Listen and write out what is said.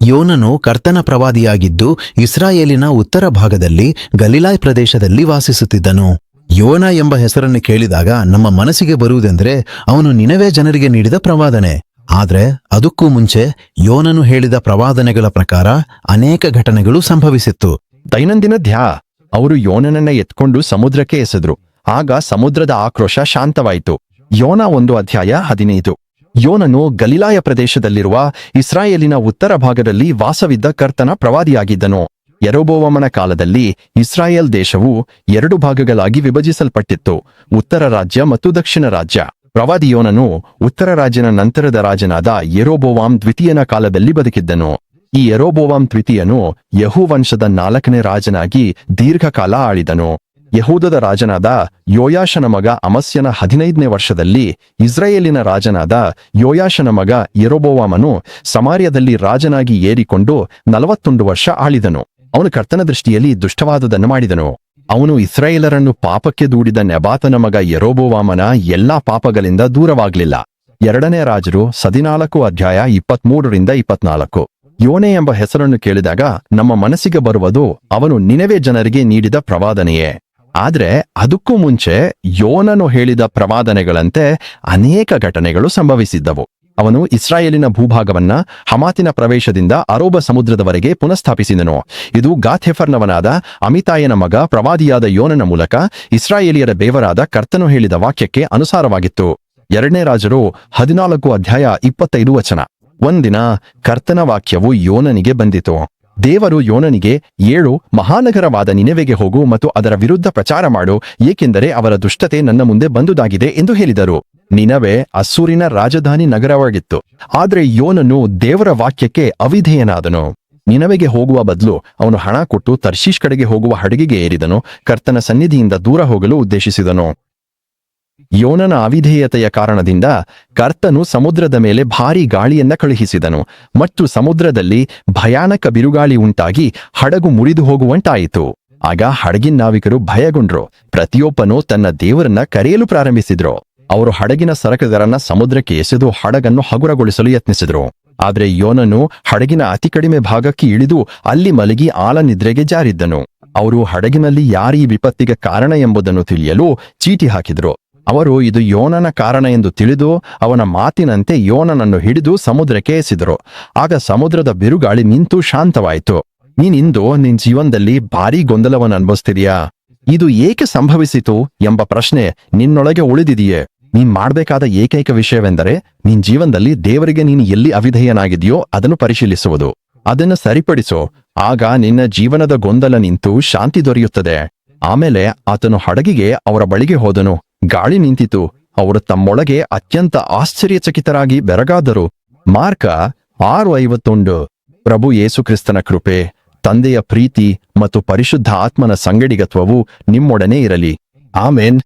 ಯೋನನು ಕರ್ತನ ಪ್ರವಾದಿಯಾಗಿದ್ದು ಇಸ್ರಾಯೇಲಿನ ಉತ್ತರ ಭಾಗದಲ್ಲಿ ಗಲಿಲಾಯ್ ಪ್ರದೇಶದಲ್ಲಿ ವಾಸಿಸುತ್ತಿದ್ದನು. ಯೋನ ಎಂಬ ಹೆಸರನ್ನು ಕೇಳಿದಾಗ ನಮ್ಮ ಮನಸ್ಸಿಗೆ ಬರುವುದೆಂದರೆ ಅವನು ನಿನವೇ ಜನರಿಗೆ ನೀಡಿದ ಪ್ರವಾದನೆ. ಆದರೆ ಅದಕ್ಕೂ ಮುಂಚೆ ಯೋನನು ಹೇಳಿದ ಪ್ರವಾದನೆಗಳ ಪ್ರಕಾರ ಅನೇಕ ಘಟನೆಗಳು ಸಂಭವಿಸಿತ್ತು. ದೈನಂದಿನ ಧ್ಯಾ, ಅವರು ಯೋನನನ್ನ ಎತ್ಕೊಂಡು ಸಮುದ್ರಕ್ಕೆ ಎಸೆದ್ರು. ಆಗ ಸಮುದ್ರದ ಆಕ್ರೋಶ ಶಾಂತವಾಯಿತು. ಯೋನ ಒಂದು ಅಧ್ಯಾಯ ಹದಿನೈದು. ಯೋನನು ಗಲಿಲಾಯ ಪ್ರದೇಶದಲ್ಲಿರುವ ಇಸ್ರಾಯೇಲಿನ ಉತ್ತರ ಭಾಗದಲ್ಲಿ ವಾಸವಿದ್ದ ಕರ್ತನ ಪ್ರವಾದಿಯಾಗಿದ್ದನು. ಯರೋಬೋವಮನ ಕಾಲದಲ್ಲಿ ಇಸ್ರಾಯೇಲ್ ದೇಶವು ಎರಡು ಭಾಗಗಳಾಗಿ ವಿಭಜಿಸಲ್ಪಟ್ಟಿತ್ತು, ಉತ್ತರ ರಾಜ್ಯ ಮತ್ತು ದಕ್ಷಿಣ ರಾಜ್ಯ. ಪ್ರವಾದಿಯೋನನು ಉತ್ತರ ರಾಜ್ಯನ ನಂತರದ ರಾಜನಾದ ಯೆರೋಬೋವಾಂ ದ್ವಿತೀಯನ ಕಾಲದಲ್ಲಿ ಬದುಕಿದ್ದನು. ಈ ಯೆರೋಬೋವಾಂ ದ್ವಿತೀಯನು ಯಹೂವಂಶದ ನಾಲ್ಕನೇ ರಾಜನಾಗಿ ದೀರ್ಘಕಾಲ ಆಳಿದನು. ಯಹೂದದ ರಾಜನಾದ ಯೋಯಾಶನ ಮಗ ಅಮಸ್ಯನ ಹದಿನೈದನೇ ವರ್ಷದಲ್ಲಿ ಇಸ್ರಾಯೇಲಿನ ರಾಜನಾದ ಯೋಯಾಶನ ಮಗ ಯರೋಬೋವಾಮನು ಸಮಾರ್ಯದಲ್ಲಿ ರಾಜನಾಗಿ ಏರಿಕೊಂಡು ನಲವತ್ತೊಂದು ವರ್ಷ ಆಳಿದನು. ಅವನು ಕರ್ತನ ದೃಷ್ಟಿಯಲ್ಲಿ ದುಷ್ಟವಾದದನ್ನು ಮಾಡಿದನು. ಅವನು ಇಸ್ರಾಯೇಲರನ್ನು ಪಾಪಕ್ಕೆ ದೂಡಿದ ನೆಬಾತನ ಮಗ ಯರೋಬೋವಾಮನ ಎಲ್ಲಾ ಪಾಪಗಳಿಂದ ದೂರವಾಗಲಿಲ್ಲ. ಎರಡನೇ ರಾಜರು ಹದಿನಾಲ್ಕು ಅಧ್ಯಾಯ ಇಪ್ಪತ್ಮೂರರಿಂದ ಇಪ್ಪತ್ನಾಲ್ಕು. ಯೋನೆ ಎಂಬ ಹೆಸರನ್ನು ಕೇಳಿದಾಗ ನಮ್ಮ ಮನಸ್ಸಿಗೆ ಬರುವುದು ಅವನು ನಿನವೇ ಜನರಿಗೆ ನೀಡಿದ ಪ್ರವಾದನೆಯೇ. ಆದ್ರೆ ಅದಕ್ಕೂ ಮುಂಚೆ ಯೋನನು ಹೇಳಿದ ಪ್ರವಾದನೆಗಳಂತೆ ಅನೇಕ ಘಟನೆಗಳು ಸಂಭವಿಸಿದ್ದವು. ಅವನು ಇಸ್ರಾಯೇಲಿನ ಭೂಭಾಗವನ್ನ ಹಮಾತಿನ ಪ್ರವೇಶದಿಂದ ಅರೋಬ ಸಮುದ್ರದವರೆಗೆ ಪುನಃಸ್ಥಾಪಿಸಿದನು. ಇದು ಗಾಥೆಫರ್ನವನಾದ ಅಮಿತಾಯನ ಮಗ, ಪ್ರವಾದಿಯಾದ ಯೋನನ ಮೂಲಕ ಇಸ್ರಾಯೇಲಿಯರ ದೇವರಾದ ಕರ್ತನು ಹೇಳಿದ ವಾಕ್ಯಕ್ಕೆ ಅನುಸಾರವಾಗಿತ್ತು. ಎರಡನೇ ರಾಜರು ಹದಿನಾಲ್ಕು ಅಧ್ಯಾಯ ಇಪ್ಪತ್ತೈದು ವಚನ. ಒಂದಿನ ಕರ್ತನ ವಾಕ್ಯವು ಯೋನನಿಗೆ ಬಂದಿತು. ದೇವರು ಯೋನನಿಗೆ, ಏಳು, ಮಹಾನಗರವಾದ ನಿನವೆಗೆ ಹೋಗು ಮತ್ತು ಅದರ ವಿರುದ್ಧ ಪ್ರಚಾರ ಮಾಡು, ಏಕೆಂದರೆ ಅವರ ದುಷ್ಟತೆ ನನ್ನ ಮುಂದೆ ಬಂದುದಾಗಿದೆ ಎಂದು ಹೇಳಿದರು. ನಿನವೆ ಅಸ್ಸೂರಿನ ರಾಜಧಾನಿ ನಗರವಾಗಿತ್ತು. ಆದರೆ ಯೋನನು ದೇವರ ವಾಕ್ಯಕ್ಕೆ ಅವಿಧೇಯನಾದನು. ನಿನವೆಗೆ ಹೋಗುವ ಬದಲು ಅವನು ಹಣ ಕೊಟ್ಟು ತರ್ಶೀಶ್ ಕಡೆಗೆ ಹೋಗುವ ಹಡಗಿಗೆ ಏರಿದನು. ಕರ್ತನ ಸನ್ನಿಧಿಯಿಂದ ದೂರ ಹೋಗಲು ಉದ್ದೇಶಿಸಿದನು. ಯೋನನ ಅವಿಧೇಯತೆಯ ಕಾರಣದಿಂದ ಕರ್ತನು ಸಮುದ್ರದ ಮೇಲೆ ಭಾರೀ ಗಾಳಿಯನ್ನ ಕಳುಹಿಸಿದನು ಮತ್ತು ಸಮುದ್ರದಲ್ಲಿ ಭಯಾನಕ ಬಿರುಗಾಳಿ ಉಂಟಾಗಿ ಹಡಗು ಮುರಿದು ಹೋಗುವಂತಾಯಿತು. ಆಗ ಹಡಗಿನ ನಾವಿಕರು ಭಯಗೊಂಡ್ರು. ಪ್ರತಿಯೊಬ್ಬನೂ ತನ್ನ ದೇವರನ್ನ ಕರೆಯಲು ಪ್ರಾರಂಭಿಸಿದ್ರು. ಅವರು ಹಡಗಿನ ಸರಕುಗಾರನ್ನ ಸಮುದ್ರಕ್ಕೆ ಎಸೆದು ಹಡಗನ್ನು ಹಗುರಗೊಳಿಸಲು ಯತ್ನಿಸಿದ್ರು. ಆದ್ರೆ ಯೋನನು ಹಡಗಿನ ಅತಿ ಕಡಿಮೆ ಭಾಗಕ್ಕೆ ಇಳಿದು ಅಲ್ಲಿ ಮಲಗಿ ಆಲನಿದ್ರೆಗೆ ಜಾರಿದ್ದನು. ಅವರು ಹಡಗಿನಲ್ಲಿ ಯಾರೀ ವಿಪತ್ತಿಗೆ ಕಾರಣ ಎಂಬುದನ್ನು ತಿಳಿಯಲು ಚೀಟಿ ಹಾಕಿದ್ರು. ಅವರು ಇದು ಯೋನನ ಕಾರಣ ಎಂದು ತಿಳಿದು ಅವನ ಮಾತಿನಂತೆ ಯೋನನನ್ನು ಹಿಡಿದು ಸಮುದ್ರಕ್ಕೆ ಎಸೆದರು. ಆಗ ಸಮುದ್ರದ ಬಿರುಗಾಳಿ ನಿಂತು ಶಾಂತವಾಯಿತು. ನೀನಿಂದು ನಿನ್ ಜೀವನದಲ್ಲಿ ಭಾರೀ ಗೊಂದಲವನ್ನು ಅನುಭವಿಸ್ತಿದೀಯಾ ಇದು ಏಕೆ ಸಂಭವಿಸಿತು ಎಂಬ ಪ್ರಶ್ನೆ ನಿನ್ನೊಳಗೆ ಉಳಿದಿದೆಯೇ? ನೀನ್ ಮಾಡಬೇಕಾದ ಏಕೈಕ ವಿಷಯವೆಂದರೆ ನಿನ್ ಜೀವನದಲ್ಲಿ ದೇವರಿಗೆ ನೀನು ಎಲ್ಲಿ ಅವಿಧೇಯನಾಗಿದೆಯೋ ಅದನ್ನು ಪರಿಶೀಲಿಸುವುದು. ಅದನ್ನು ಸರಿಪಡಿಸು. ಆಗ ನಿನ್ನ ಜೀವನದ ಗೊಂದಲ ನಿಂತು ಶಾಂತಿ ದೊರೆಯುತ್ತದೆ. ಆಮೇಲೆ ಆತನು ಹಡಗಿಗೆ ಅವರ ಬಳಿಗೆ ಹೋದನು. ಗಾಳಿ ನಿಂತಿತು. ಅವರು ತಮ್ಮೊಳಗೆ ಅತ್ಯಂತ ಆಶ್ಚರ್ಯಚಕಿತರಾಗಿ ಬೆರಗಾದರು. ಮಾರ್ಕ ಆರು ಐವತ್ತೊಂದು. ಪ್ರಭು ಯೇಸುಕ್ರಿಸ್ತನ ಕೃಪೆ, ತಂದೆಯ ಪ್ರೀತಿ ಮತ್ತು ಪರಿಶುದ್ಧ ಆತ್ಮನ ಸಂಗಡಿಗತ್ವವು ನಿಮ್ಮೊಡನೆ ಇರಲಿ. ಆಮೇನ್.